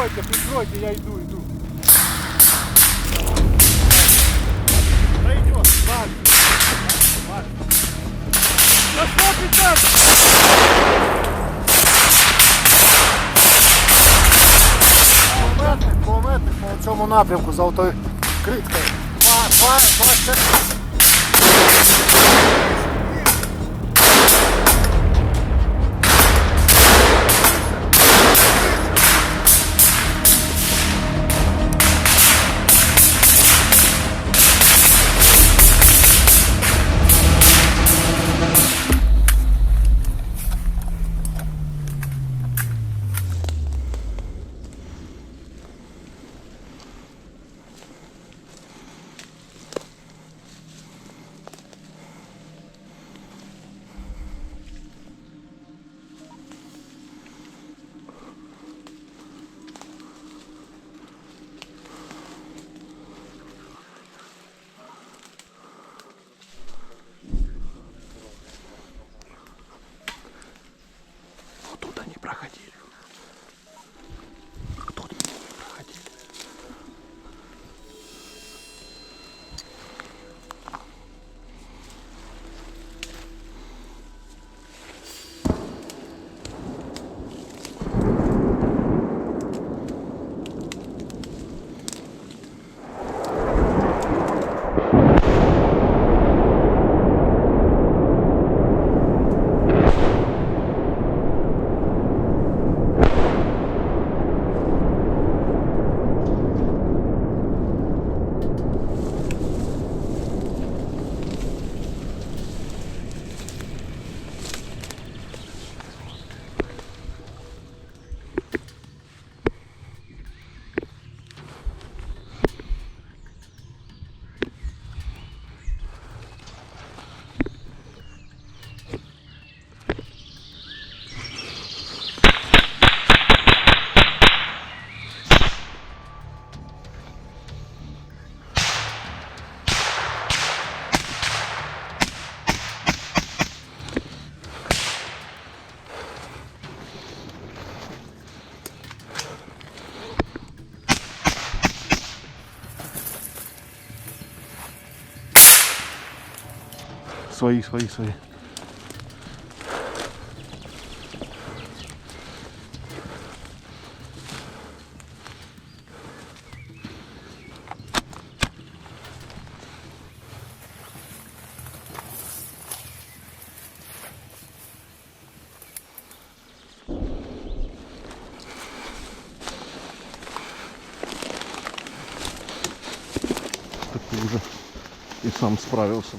прикройте, прикройте, я йду, йду. Да идет, Марк. Марк. Да что ты там? Кулеметник, кулеметник по цьому напрямку за отою криткою. Два, два, два, це... Свои, свои, свои. Ты уже и сам справился.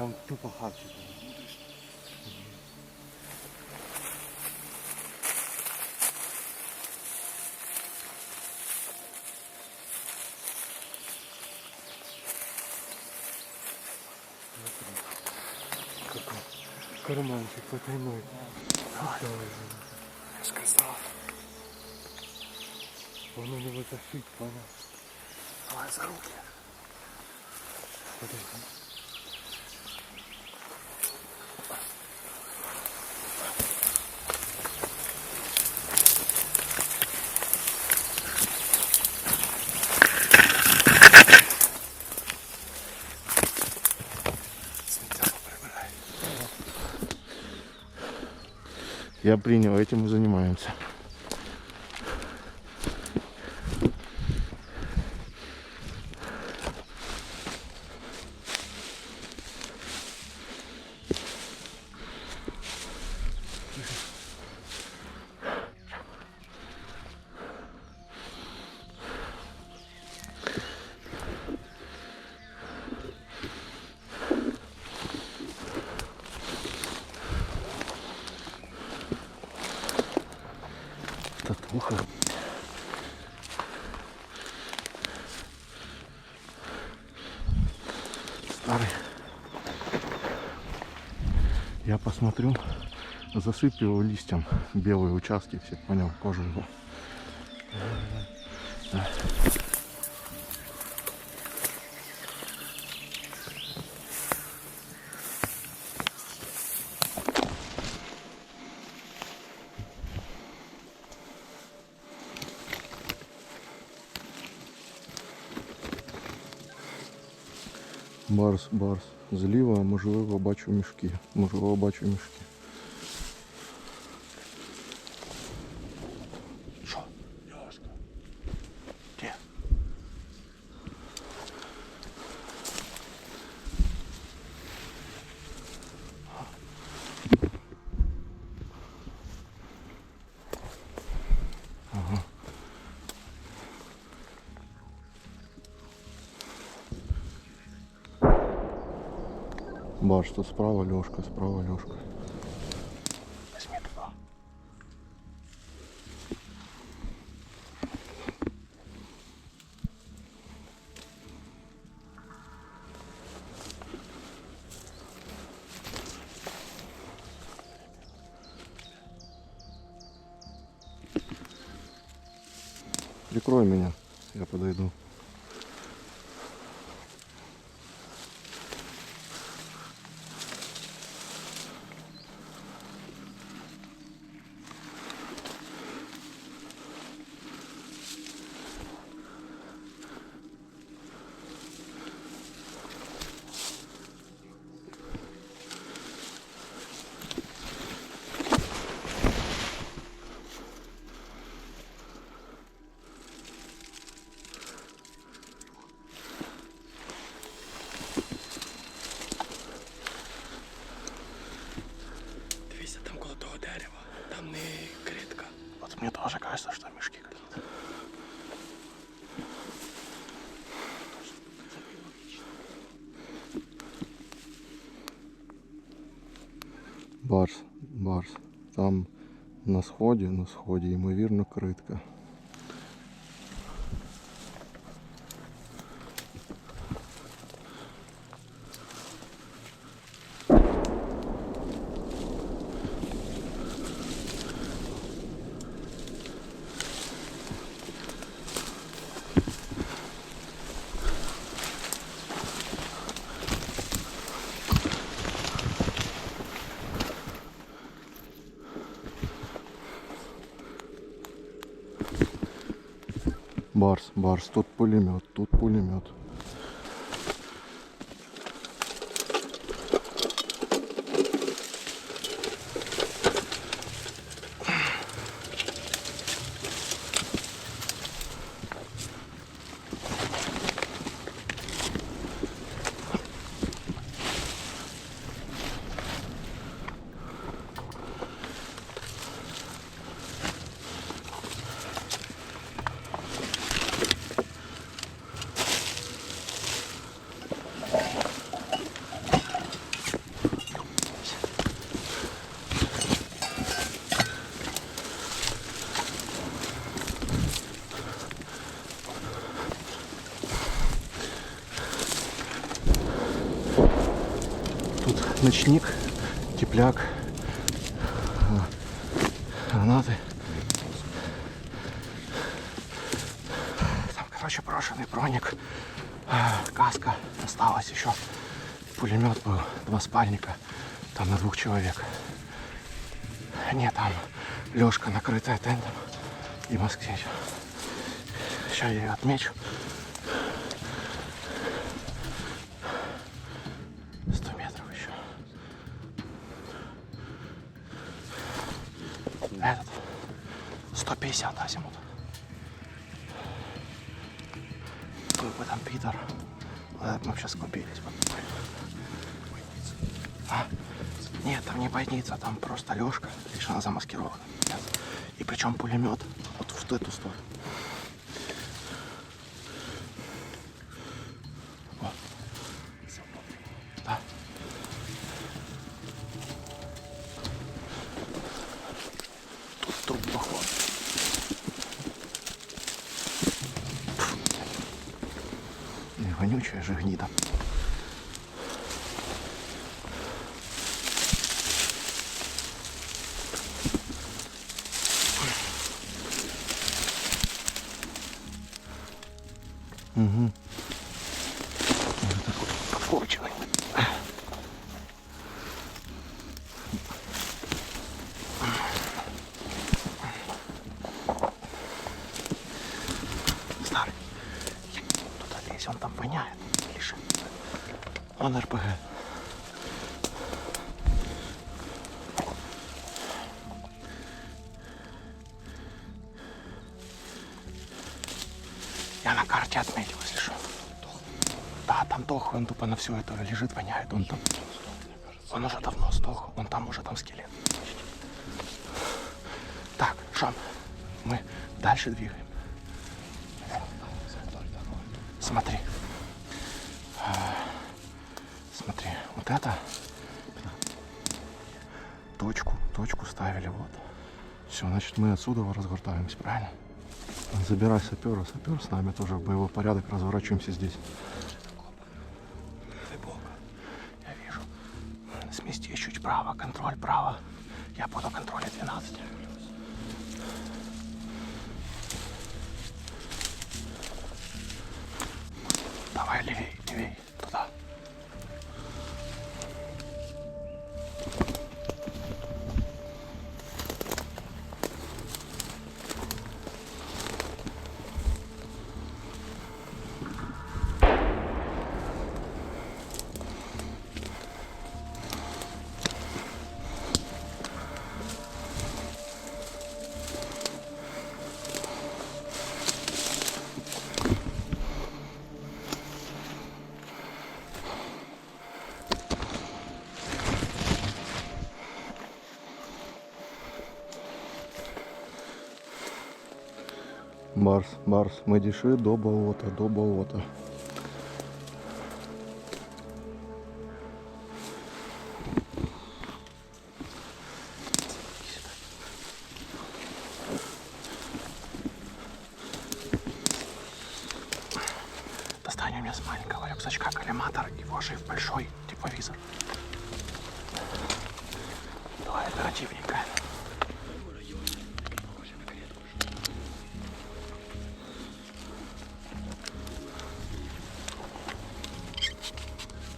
Там тупо хавчик. карманчик потайной. Я сказал. Он у него зафиг, понял? Давай за руки. Подожди. Я принял, этим и занимаемся. Ух. Старый. Я посмотрю, засыпь его листьем, белые участки все, понял, кожу его. Да. Барс, барс. Зліва, можливо, бачу мішки. Можливо, бачу мішки. Баш, тут справа Льошка, справа Льошка. Прикрой меня, я подойду. Дивіться, там коло того дерева. Там не критка. Вот мне тоже кажется, что мешки какие-то. Барс, барс. Там на сході, на сході, ймовірно, критка. Барс, барс, тут пулемет, тут пулемет. Тут ночник, тепляк, гранаты. Там, короче, брошенный броник, каска осталась еще. Пулемет был, два спальника, там на двух человек. Нет, там Лешка накрытая тентом и москвич. Сейчас я ее отмечу. Просто Лешка. Замаскирована. Сейчас. И причем пулемет вот в эту сторону. Угу. подкорченный. Старый. Туда лезь, он там воняет. Лишь. Он РПГ. Я на карте отметил, если что. Да, там дохлый, он тупо на все это лежит, воняет. Он там. Он уже давно сдох, он там уже там скелет. Так, Шам, мы дальше двигаем. Смотри. А, Смотри, вот это точку, точку ставили вот. Все, значит мы отсюда разгортаемся, правильно? Забирай сапера, сапер с нами тоже в боевой порядок, разворачиваемся здесь. Я вижу. Сместись чуть вправо, контроль право. Я буду контролить 12. Давай левей, левей, туда. Барс, Барс, ми дійшли до болота, до болота.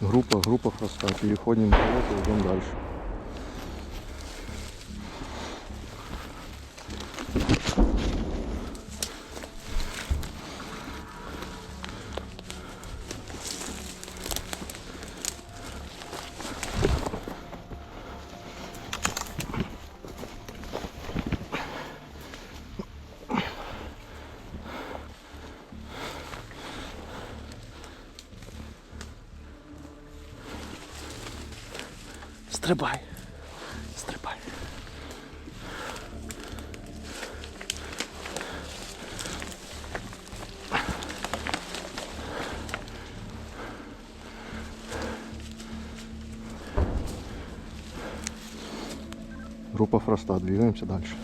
Группа, группа хвоста. Переходим идем дальше. Стрибай. Стрибай. Группа Фроста. Двигаемся дальше.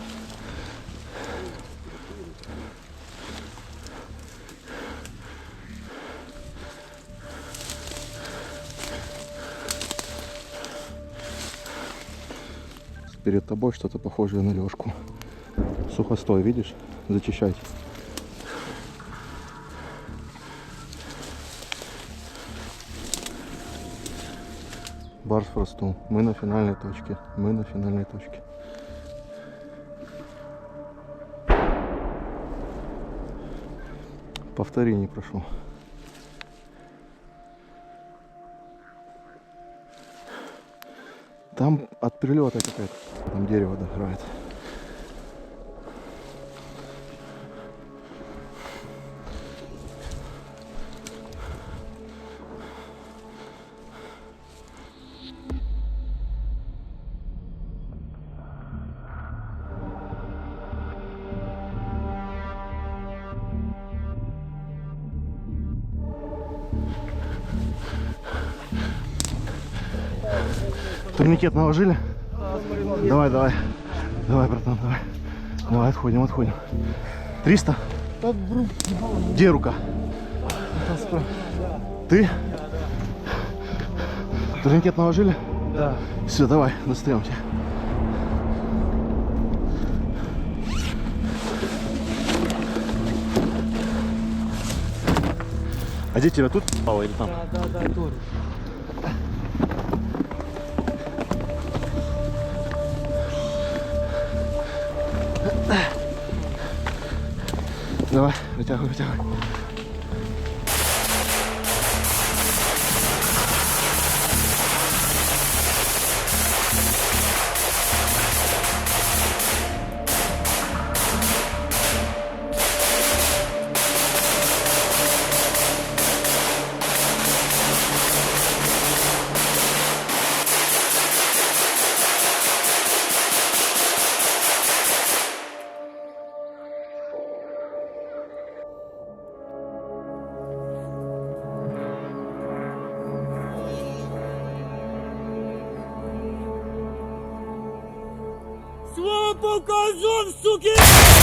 Перед тобой что-то похожее на лёжку. Сухостой, видишь? Зачищать. Барс. Мы на финальной точке. Мы на финальной точке. Повторений прошу. Там от прилета какая-то. Там дерево догорает. Турникет наложили? Давай, давай. Давай, братан, давай. Давай, отходим, отходим. 300? Где рука? Ты? Турникет наложили? Да. Все, давай, на стрёмке. А где тебя тут или там? Да, да, да, тут. Давай, вытягивай, вытягивай. Свого показов, суки!